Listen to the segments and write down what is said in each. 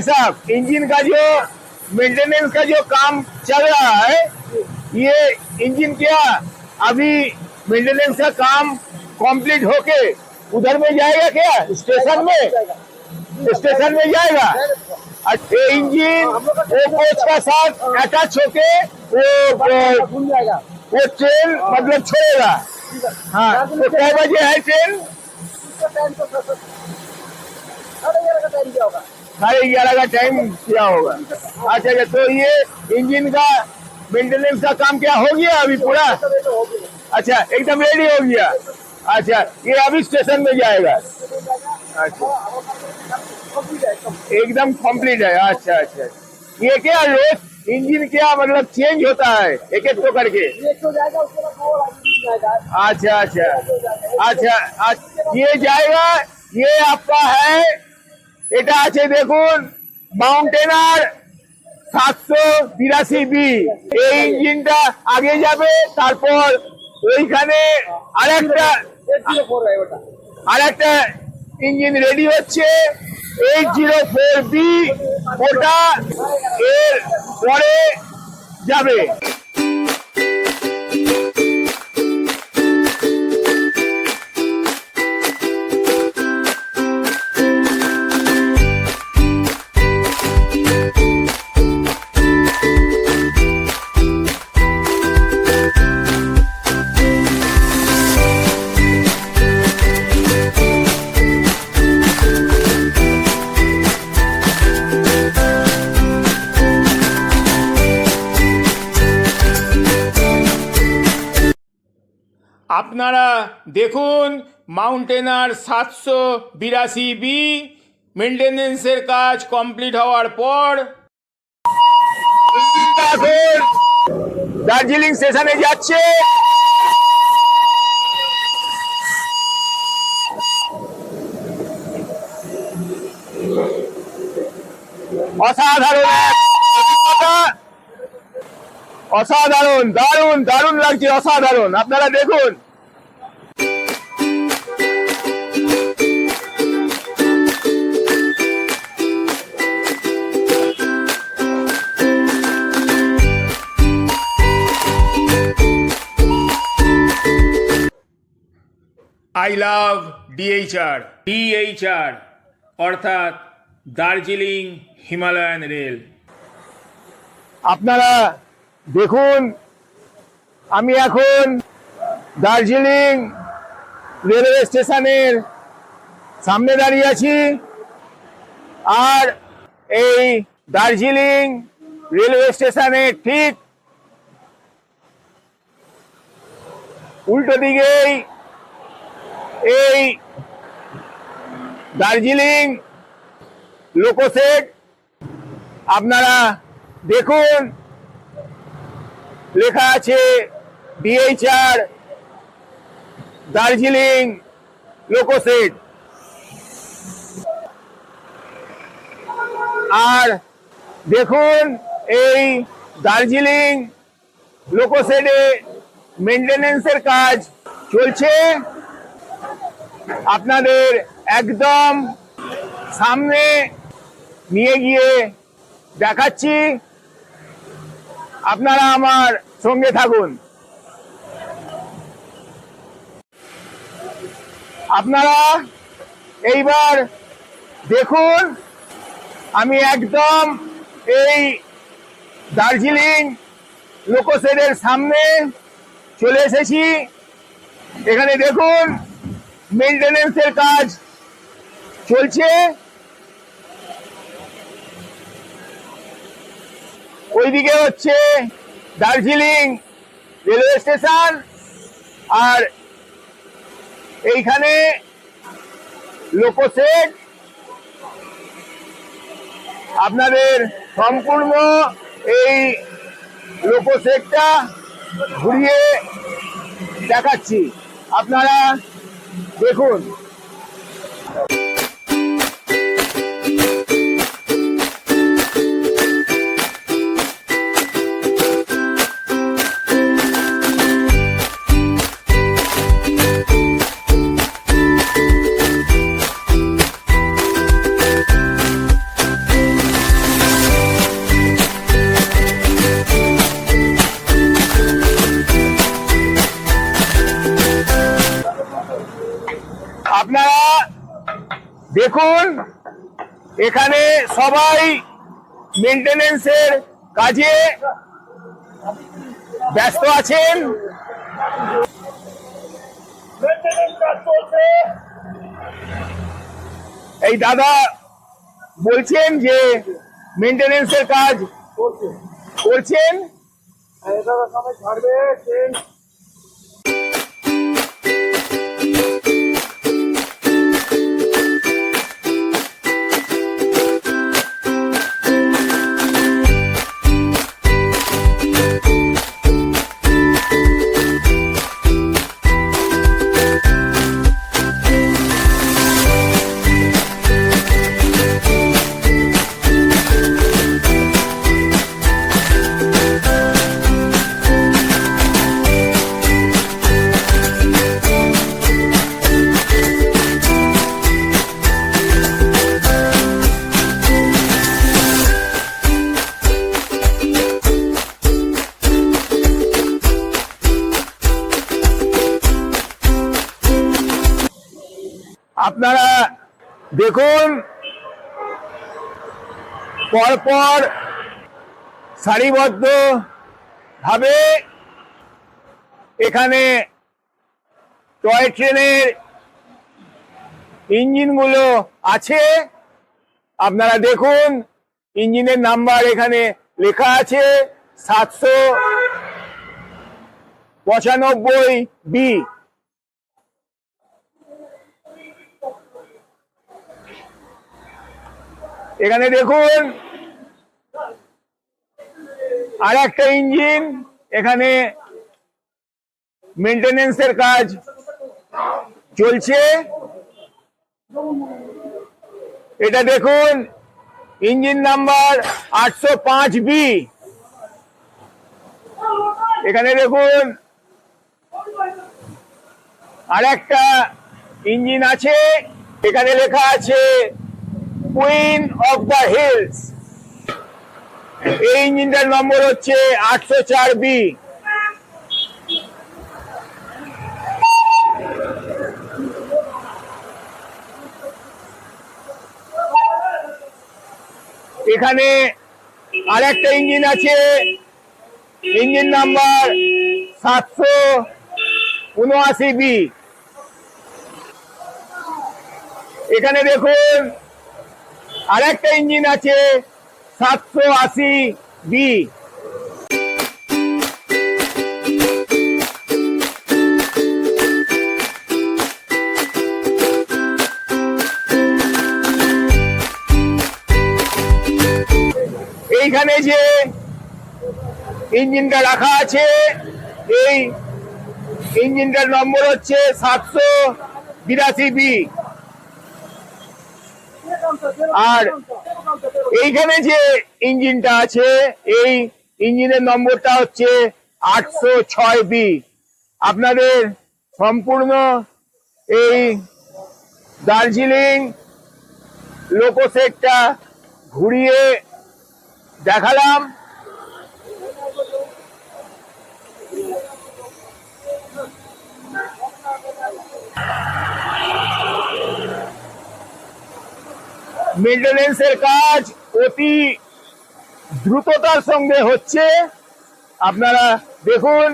भाई साहब, इंजन का जो मेंटेनेंस का जो काम चल रहा है, ये इंजन क्या अभी मेंटेनेंस का काम कंप्लीट होके उधर में जाएगा क्या? स्टेशन में? स्टेशन में जाएगा? ये इंजन कोच का साथ अटैच होके वो वो ट्रेन मतलब छोड़ेगा। हाँ तो कै बजे है ट्रेन साढ़े ग्यारह का टाइम किया होगा। अच्छा अच्छा तो ये इंजन का मेंटेनेंस का काम क्या हो गया अभी पूरा? अच्छा एकदम रेडी हो गया। अच्छा ये अभी स्टेशन में जाएगा। अच्छा। एकदम कंप्लीट है। अच्छा अच्छा ये क्या रोज इंजन क्या मतलब चेंज होता है? एक एक तो करके। अच्छा अच्छा। अच्छा अच्छा। ये जाएगा, ये आपका है এটা আছে দেখুন মাউন্টেনার সাতশো বিরাশি বি এই ইঞ্জিনটা আগে যাবে, তারপর ওইখানে আরেকটা আরেকটা ইঞ্জিন রেডি হচ্ছে এইট জিরো ফোর বি ওটা এর পরে যাবে। দেখুন, মাউন্টেনার সাতশো বিরাশি বি মেনটেনেন্সের কাজ কমপ্লিট হওয়ার পর দার্জিলিং স্টেশনে যাচ্ছে। অসাধারণ। অসাধারণ, দারুণ দারুণ লাগছে, অসাধারণ। আপনারা দেখুন। আই লাভ ডিএইচআর ডিএইচআর অর্থাৎ দার্জিলিং হিমালয়ান রেল। আপনারা দেখুন, আমি এখন দার্জিলিং রেলওয়ে স্টেশনের সামনে দাঁড়িয়ে আছি। আর এই দার্জিলিং রেলওয়ে স্টেশনে ঠিক উল্টো দিকেই এই দার্জিলিং লোকোসেট আপনারা দেখুন, লেখা আছে ডিএইচআর দার্জিলিং লোকোসেট আর দেখুন, এই দার্জিলিং লোকোসেটে মেনটেনেন্সের কাজ চলছে। আপনাদের একদম সামনে নিয়ে গিয়ে দেখাচ্ছি। আপনারা আমার সঙ্গে থাকুন। আপনারা এইবার দেখুন, আমি একদম এই দার্জিলিং লোকোসেডের সামনে চলে এসেছি। এখানে দেখুন মেনটেনেন্সের কাজ চলছে। ওইদিকে হচ্ছে দার্জিলিং রেলওয়ে স্টেশন আর এইখানে লোকোসেট আপনাদের সম্পূর্ণ এই লোকোসেটটা ঘুরিয়ে দেখাচ্ছি। আপনারা দেখুন দেখুন, এখানে সবাই মেনটেনেন্সের কাজে ব্যস্ত আছেন। এই দাদা বলছেন যে মেনটেনেন্সের কাজ করছে করছেন ছাড়বে আপনারা দেখুন, পরপর সারিবদ্ধ ভাবে এখানে টয় ট্রেনের ইঞ্জিনগুলো আছে। আপনারা দেখুন, ইঞ্জিনের নাম্বার এখানে লেখা আছে সাতশো পঁচানব্বই বি। এখানে দেখুন আর একটা ইঞ্জিন, এখানে মেনটেনেন্সের কাজ চলছে। এটা দেখুন, ইঞ্জিন নাম্বার আটশো পাঁচ বি। এখানে দেখুন আর একটা ইঞ্জিন আছে, এখানে লেখা আছে কুইন অফ দ্য হিলস এই ইঞ্জিনটার নম্বর হচ্ছে আটশো চার বি। এখানে আর একটা ইঞ্জিন আছে। ইঞ্জিন নাম্বার সাতশো উনআশি বি। এখানে দেখুন আর একটা ইঞ্জিন আছে সাতশো আশি বি। এইখানে যে ইঞ্জিনটা রাখা আছে, এই ইঞ্জিনটার নম্বর হচ্ছে সাতশো বিরাশি বি। আর এইখানে যে ইঞ্জিনটা আছে, এই ইঞ্জিনের নম্বরটা হচ্ছে আটশো ছয় বি। আপনাদের সম্পূর্ণ এই দার্জিলিং লোকোসেটটা ঘুরিয়ে দেখালাম। মেনটেনেন্সের কাজ অতি দ্রুততার সঙ্গে হচ্ছে। আপনারা দেখুন।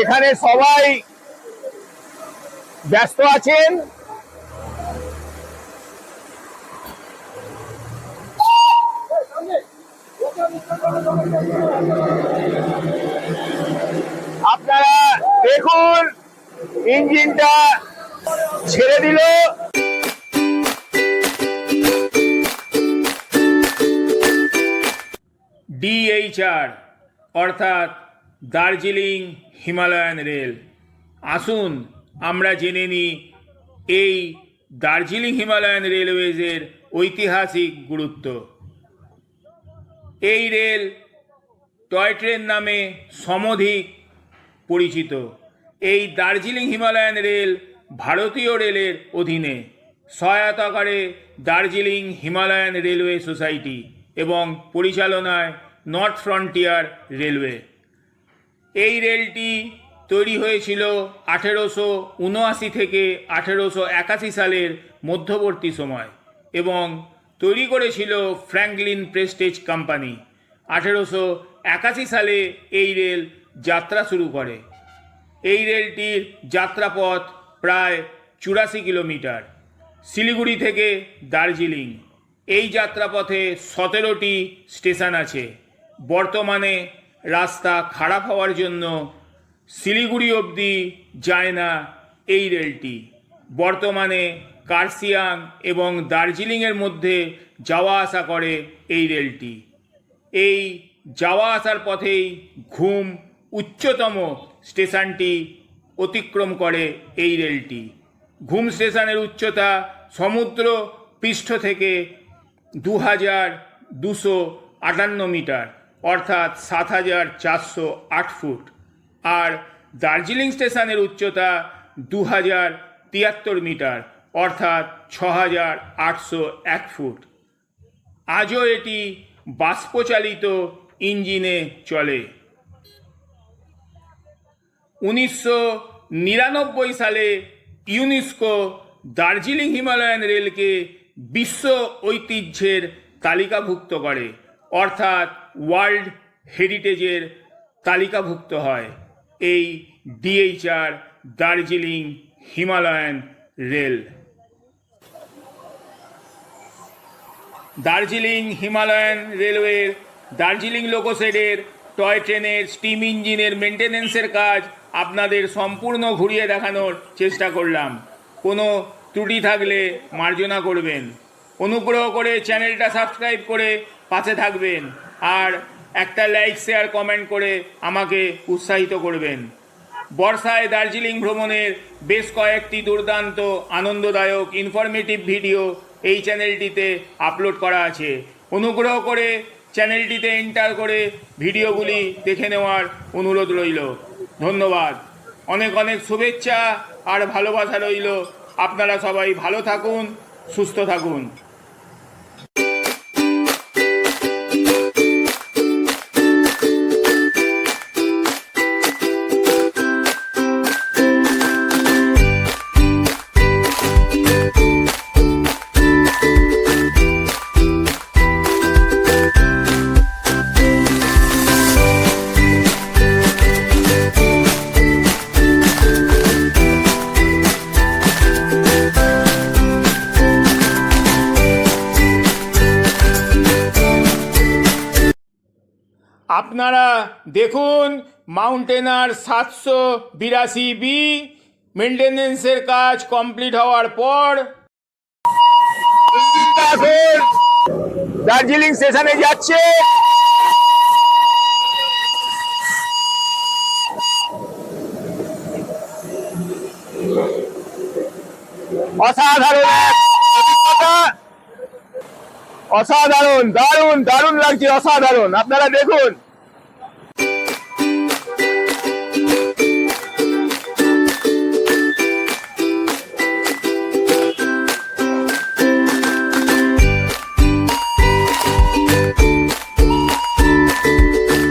এখানে সবাই ব্যস্ত আছেন। দেখুন, ইঞ্জিনটা ছেড়ে দিল। ডিএইচআর অর্থাৎ দার্জিলিং হিমালয়ান রেল। আসুন, আমরা জেনে নিই এই দার্জিলিং হিমালয়ান রেলওয়েজের ঐতিহাসিক গুরুত্ব। এই রেল টয় ট্রেন নামে সমধিক পরিচিত। এই দার্জিলিং হিমালয়ান রেল ভারতীয় রেলের অধীনে সহায়তা করে দার্জিলিং হিমালয়ান রেলওয়ে সোসাইটি এবং পরিচালনায় নর্থ ফ্রন্টিয়ার রেলওয়ে। এই রেলটি তৈরি হয়েছিল আঠেরোশো উনআশি থেকে আঠেরোশো একাশি সালের মধ্যবর্তী সময় এবং তৈরি করেছিল ফ্র্যাঙ্কলিন প্রেস্টেজ কোম্পানি। আঠেরোশো একাশি সালে এই রেল যাত্রা শুরু করে। এই রেলটির যাত্রাপথ প্রায় চুরাশি কিলোমিটার। শিলিগুড়ি থেকে দার্জিলিং। এই যাত্রাপথে সতেরোটি স্টেশন আছে। বর্তমানে রাস্তা খারাপ হওয়ার জন্য শিলিগুড়ি অবধি যায় না এই রেলটি। বর্তমানে কার্সিয়াং এবং দার্জিলিংয়ের মধ্যে যাওয়া আসা করে এই রেলটি। এই যাওয়া আসার পথেই ঘুম উচ্চতম স্টেশনটি অতিক্রম করে এই রেলটি। ঘুম স্টেশনের উচ্চতা সমুদ্র পৃষ্ঠ থেকে দু হাজার দুশো আটান্ন মিটার, অর্থাৎ সাত হাজার চারশো আট ফুট। আর দার্জিলিং স্টেশনের উচ্চতা দু হাজার তিয়াত্তর মিটার, অর্থাৎ ছ হাজার আটশো এক ফুট। আজও এটি বাষ্পচালিত ইঞ্জিনে চলে। উনিশশো নিরানব্বই সালে ইউনেস্কো দার্জিলিং হিমালয়ান রেলকে বিশ্ব ঐতিহ্যের তালিকাভুক্ত করে, অর্থাৎ ওয়ার্ল্ড হেরিটেজের তালিকাভুক্ত হয় এই DHR Darjeeling Himalayan rail. Darjeeling Himalayan রেলওয়ের দার্জিলিং লোকোশেডের, টয় ট্রেনের, স্টিম ইঞ্জিনের মেনটেনেন্সের কাজ আপনাদের সম্পূর্ণ ঘুরিয়ে দেখানোর চেষ্টা করলাম। কোনো ত্রুটি থাকলে মার্জনা করবেন। অনুগ্রহ করে চ্যানেলটা সাবস্ক্রাইব করে পাশে থাকবেন আর একটা লাইক, শেয়ার, কমেন্ট করে আমাকে উৎসাহিত করবেন। বর্ষায় দার্জিলিং ভ্রমণের বেশ কয়েকটি দুর্দান্ত, আনন্দদায়ক ইনফরমেটিভ ভিডিও এই চ্যানেলটিতে আপলোড করা আছে। অনুগ্রহ করে চ্যানেলটিতে এন্টার করে ভিডিওগুলি দেখে নেওয়ার অনুরোধ রইল। ধন্যবাদ। অনেক অনেক শুভেচ্ছা আর ভালোবাসা রইল। আপনারা সবাই ভালো থাকুন সুস্থ থাকুন। আপনারা দেখুন মাউন্টেনার সাতশো বিরাশি বি মেনটেনেন্সের কাজ কমপ্লিট হওয়ার পর দার্জিলিং স্টেশনে যাচ্ছে। অসাধারণ অসাধারণ, দারুণ দারুণ লাগছে, অসাধারণ। আপনারা দেখুন।